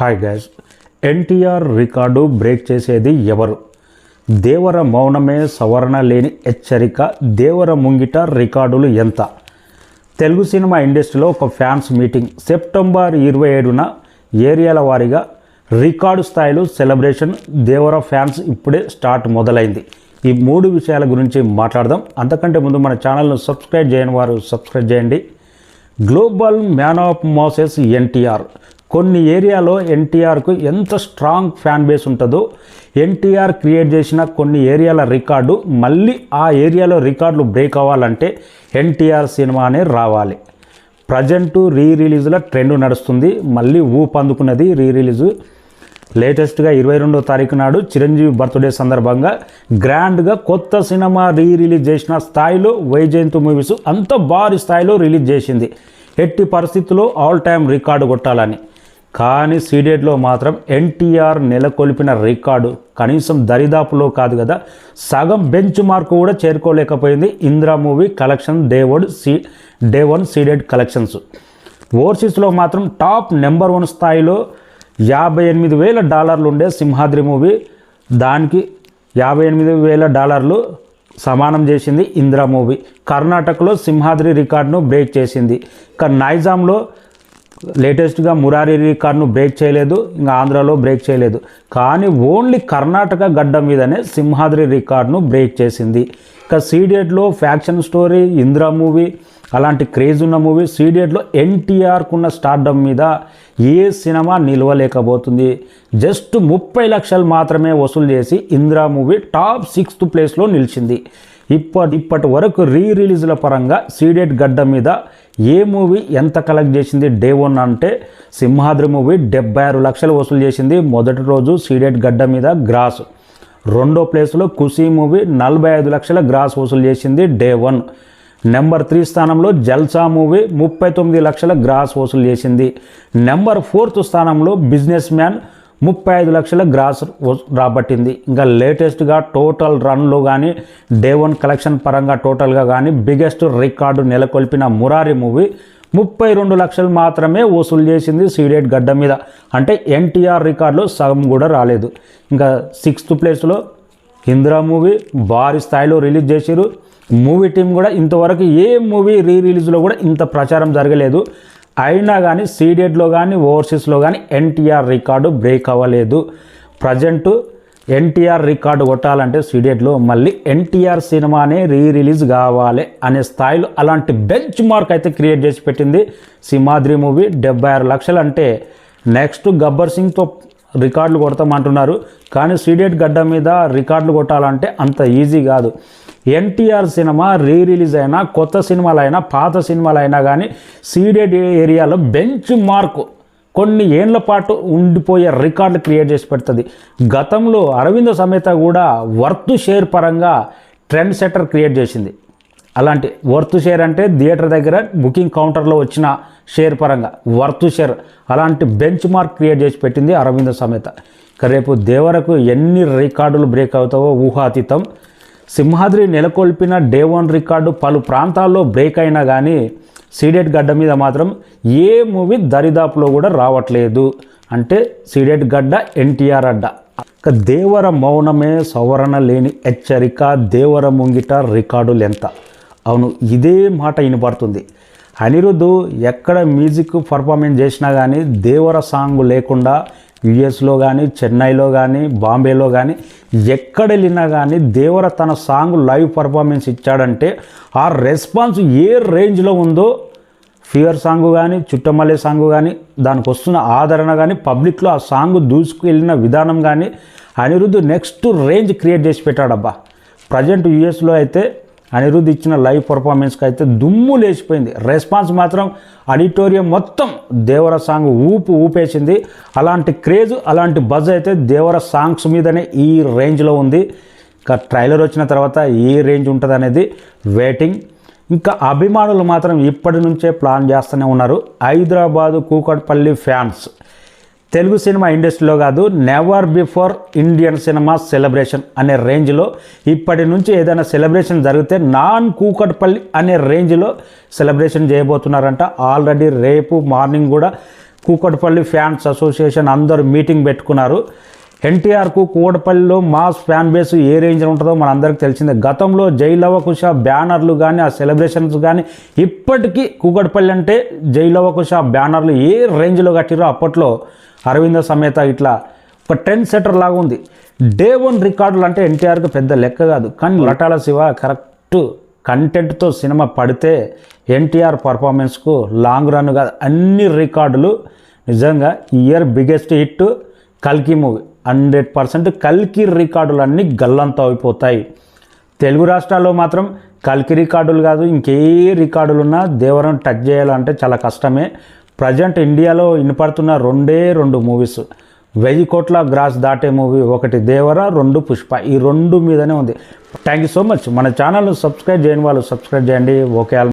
Hi guys NTR record break చేసేది ఎవరు? దేవర మౌనమే సవరణ లేని హెచ్చరిక. దేవర ముంగిట రికార్డులు ఎంత? తెలుగు సినిమా ఇండస్ట్రీలో ఒక ఫ్యాన్స్ మీటింగ్. సెప్టెంబర్ ఇరవై ఏడున ఏరియాల వారీగా రికార్డు స్థాయిలో సెలబ్రేషన్ దేవర ఫ్యాన్స్ ఇప్పుడే స్టార్ట్ మొదలైంది. ఈ మూడు విషయాల గురించి మాట్లాడదాం. అంతకంటే ముందు మన ఛానల్ను సబ్స్క్రైబ్ చేయని వారు సబ్స్క్రైబ్ చేయండి. Global man of masses NTR కొన్ని ఏరియాలో ఎన్టీఆర్కు ఎంత స్ట్రాంగ్ ఫ్యాన్ బేస్ ఉంటుందో ఎన్టీఆర్ క్రియేట్ చేసిన కొన్ని ఏరియాల రికార్డు మళ్ళీ ఆ ఏరియాలో రికార్డులు బ్రేక్ అవ్వాలంటే ఎన్టీఆర్ సినిమానే రావాలి. ప్రజెంట్ రీ రిలీజ్లో ట్రెండ్ నడుస్తుంది. మళ్ళీ ఊపు అందుకున్నది రీ రిలీజు లేటెస్ట్గా ఇరవై రెండో తారీఖు నాడు చిరంజీవి బర్త్డే సందర్భంగా గ్రాండ్గా కొత్త సినిమా రీ రిలీజ్ చేసిన స్థాయిలో వైజయంతి మూవీస్ అంత భారీ స్థాయిలో రిలీజ్ చేసింది. ఎట్టి పరిస్థితుల్లో ఆల్ టైమ్ రికార్డు కొట్టాలని. కానీ సీడెడ్లో మాత్రం ఎన్టీఆర్ నెలకొల్పిన రికార్డు కనీసం దరిదాపులో కాదు కదా. సగం బెంచ్ మార్క్ కూడా చేరుకోలేకపోయింది ఇంద్రా మూవీ కలెక్షన్ డేవోడ్ సీ డే వన్ సీడెడ్ కలెక్షన్స్. ఓవర్సీస్లో మాత్రం టాప్ నెంబర్ వన్ స్థాయిలో యాభై ఎనిమిది వేల డాలర్లు ఉండే సింహాద్రి మూవీ. దానికి యాభై ఎనిమిది వేల డాలర్లు సమానం చేసింది ఇంద్రా మూవీ. కర్ణాటకలో సింహాద్రి రికార్డును బ్రేక్ చేసింది. ఇక నైజాంలో లేటెస్ట్గా మురారి రికార్డును బ్రేక్ చేయలేదు ఇంకా ఆంధ్రాలో బ్రేక్ చేయలేదు. కానీ ఓన్లీ కర్ణాటక గడ్డ మీదనే సింహాద్రి రికార్డును బ్రేక్ చేసింది. ఇక సీడియట్లో ఫ్యాక్షన్ స్టోరీ ఇందిరా మూవీ అలాంటి క్రేజ్ ఉన్న మూవీ సీడియట్లో ఎన్టీఆర్కున్న స్టార్డమ్ మీద ఏ సినిమా నిలవలేకపోతుంది. జస్ట్ ముప్పై లక్షలు మాత్రమే వసూలు చేసి ఇందిరా మూవీ టాప్ సిక్స్త్ ప్లేస్లో నిలిచింది. ఇప్పటి ఇప్పటి వరకు రీ రిలీజ్ల పరంగా సీడియట్ గడ్డ మీద ఏ మూవీ ఎంత కలెక్ట్ చేసింది? డే వన్ అంటే సింహాద్రి మూవీ డెబ్బై ఆరు లక్షలు వసూలు చేసింది. మొదటి రోజు సీడెడ్ గడ్డ మీద గ్రాస్. రెండో ప్లేస్లో కుషీ మూవీ నలభై ఐదు లక్షల గ్రాస్ వసూలు చేసింది డే వన్ నెంబర్ త్రీ స్థానంలో జల్సా మూవీ ముప్పై తొమ్మిది లక్షల గ్రాస్ వసూలు చేసింది. నెంబర్ ఫోర్త్ స్థానంలో బిజినెస్ మ్యాన్ ముప్పై ఐదు లక్షల గ్రాస్ రాబట్టింది. ఇంకా లేటెస్ట్గా టోటల్ రన్లో కానీ డే వన్ కలెక్షన్ పరంగా టోటల్గా కానీ బిగ్గెస్ట్ రికార్డు నెలకొల్పిన మురారి మూవీ ముప్పై రెండు లక్షలు మాత్రమే వసూలు చేసింది సీడేట్ గడ్డ మీద. అంటే ఎన్టీఆర్ రికార్డులో సగం కూడా రాలేదు. ఇంకా సిక్స్త్ ప్లేస్లో ఇందిరా మూవీ భారీ స్థాయిలో రిలీజ్ చేసిరు మూవీ టీం కూడా ఇంతవరకు ఏ మూవీ రీ రిలీజ్లో కూడా ఇంత ప్రచారం జరగలేదు. అయినా కానీ సీడెడ్లో కానీ ఓవర్సీస్లో కానీ ఎన్టీఆర్ రికార్డు బ్రేక్ అవ్వలేదు. ప్రజెంటు ఎన్టీఆర్ రికార్డు కొట్టాలంటే సీడెడ్లో మళ్ళీ ఎన్టీఆర్ సినిమానే రీ రిలీజ్ కావాలి అనే స్థాయిలో అలాంటి బెంచ్ మార్క్ అయితే క్రియేట్ చేసి పెట్టింది సింహాద్రి మూవీ. డెబ్బై ఆరు లక్షలు అంటే నెక్స్ట్ గబ్బర్ సింగ్తో రికార్డులు కొడతామంటున్నారు. కానీ సీడెడ్ గడ్డ మీద రికార్డులు కొట్టాలంటే అంత ఈజీ కాదు. ఎన్టీఆర్ సినిమా రీ రిలీజ్ అయినా కొత్త సినిమాలైనా పాత సినిమాలైనా కానీ సీడెడ్ ఏరియాలో బెంచ్ మార్క్ కొన్ని ఏండ్ల పాటు ఉండిపోయే రికార్డులు క్రియేట్ చేసి పెడుతుంది. గతంలో అరవింద సమేత కూడా వర్త్ షేర్ పరంగా ట్రెండ్ సెటర్ క్రియేట్ చేసింది. అలాంటి వర్త్ షేర్ అంటే థియేటర్ దగ్గర బుకింగ్ కౌంటర్లో వచ్చిన షేర్ పరంగా వర్త్ షేర్ అలాంటి బెంచ్ మార్క్ క్రియేట్ చేసి పెట్టింది అరవింద సమేత. రేపు దేవరకు ఎన్ని రికార్డులు బ్రేక్ అవుతావో ఊహాతీతం. సింహాద్రి నెలకొల్పిన డే వన్ రికార్డు పలు ప్రాంతాల్లో బ్రేక్ అయినా కానీ సీడెట్ గడ్డ మీద మాత్రం ఏ మూవీ దరిదాపులో కూడా రావట్లేదు. అంటే సీడెట్ గడ్డ ఎన్టీఆర్ అడ్డ. ఇక దేవర మౌనమే సవరణ లేని హెచ్చరిక దేవర ముంగిట రికార్డులు ఎంత అవును ఇదే మాట వినపడుతుంది అనిరుద్ధు ఎక్కడ మ్యూజిక్ పర్ఫార్మెన్స్ చేసినా కానీ దేవర సాంగ్ లేకుండా యుఎస్లో కానీ చెన్నైలో కానీ బాంబేలో కానీ ఎక్కడ వెళ్ళినా కానీ దేవర తన సాంగ్ లైవ్ పర్ఫార్మెన్స్ ఇచ్చాడంటే ఆ రెస్పాన్స్ ఏ రేంజ్లో ఉందో ఫియర్ సాంగ్ కానీ చుట్టమల్లే సాంగ్ కానీ దానికి వస్తున్న ఆదరణ కానీ పబ్లిక్లో ఆ సాంగ్ దూసుకువెళ్ళిన విధానం కానీ అనిరుద్ధ్ నెక్స్ట్ రేంజ్ క్రియేట్ చేసి పెట్టాడబ్బా. ప్రజెంట్ యూఎస్లో అయితే అనిరుద్ధ్ ఇచ్చిన లైవ్ పర్ఫార్మెన్స్కి అయితే దుమ్ము లేచిపోయింది. రెస్పాన్స్ మాత్రం ఆడిటోరియం మొత్తం దేవర సాంగ్ ఊపు ఊపేసింది. అలాంటి క్రేజ్ అలాంటి బజ్ అయితే దేవర సాంగ్స్ మీదనే ఈ రేంజ్లో ఉంది. ఇంకా ట్రైలర్ వచ్చిన తర్వాత ఏ రేంజ్ ఉంటుంది అనేది వెయిటింగ్. ఇంకా అభిమానులు మాత్రం ఇప్పటి నుంచే ప్లాన్ చేస్తూనే ఉన్నారు. హైదరాబాదు కూకట్పల్లి ఫ్యాన్స్. తెలుగు సినిమా ఇండస్ట్రీలో కాదు never before Indian cinema celebration అనే రేంజ్లో ఇప్పటి నుంచి ఏదైనా సెలబ్రేషన్ జరిగితే నాన్ కూకట్పల్లి అనే రేంజ్లో సెలబ్రేషన్ చేయబోతున్నారంట. ఆల్రెడీ రేపు మార్నింగ్ కూడా కూకట్పల్లి ఫ్యాన్స్ అసోసియేషన్ అందరూ మీటింగ్ పెట్టుకున్నారు. ఎన్టీఆర్కు కూడపల్లిలో మాస్ ఫ్యాన్ బేస్ ఏ రేంజ్లో ఉంటుందో మన అందరికీ తెలిసిందే. గతంలో జైలవకుష బ్యానర్లు కానీ ఆ సెలబ్రేషన్స్ కానీ ఇప్పటికీ కూకట్పల్లి అంటే జైలవకుష బ్యానర్లు ఏ రేంజ్లో కట్టిరో అప్పట్లో అరవింద సమేత ఇట్లా ఒక టెన్ సెటర్ లాగా ఉంది. డే వన్ రికార్డులు అంటే ఎన్టీఆర్కి పెద్ద లెక్క కాదు. కానీ లటాల శివ కరెక్ట్ కంటెంట్తో సినిమా పడితే ఎన్టీఆర్ పర్ఫార్మెన్స్కు లాంగ్ రన్ కాదు. అన్ని రికార్డులు నిజంగా ఇయర్ బిగ్గెస్ట్ హిట్ కల్కి మూవీ. హండ్రెడ్ పర్సెంట్ కల్కి రికార్డులు అన్నీ గల్లంతా అయిపోతాయి తెలుగు రాష్ట్రాల్లో మాత్రం కల్కి రికార్డులు కాదు ఇంకే రికార్డులు ఉన్నా దేవరం టచ్ చేయాలంటే చాలా కష్టమే. ప్రజెంట్ ఇండియాలో వినపడుతున్న రెండే రెండు మూవీస్. వెయ్యి కోట్ల గ్రాస్ దాటే మూవీ ఒకటి దేవర రెండు పుష్ప. ఈ రెండు మీదనే ఉంది. థ్యాంక్ యూ సో మచ్ మన ఛానల్ సబ్స్క్రైబ్ చేయని వాళ్ళు సబ్స్క్రైబ్ చేయండి. ఓకే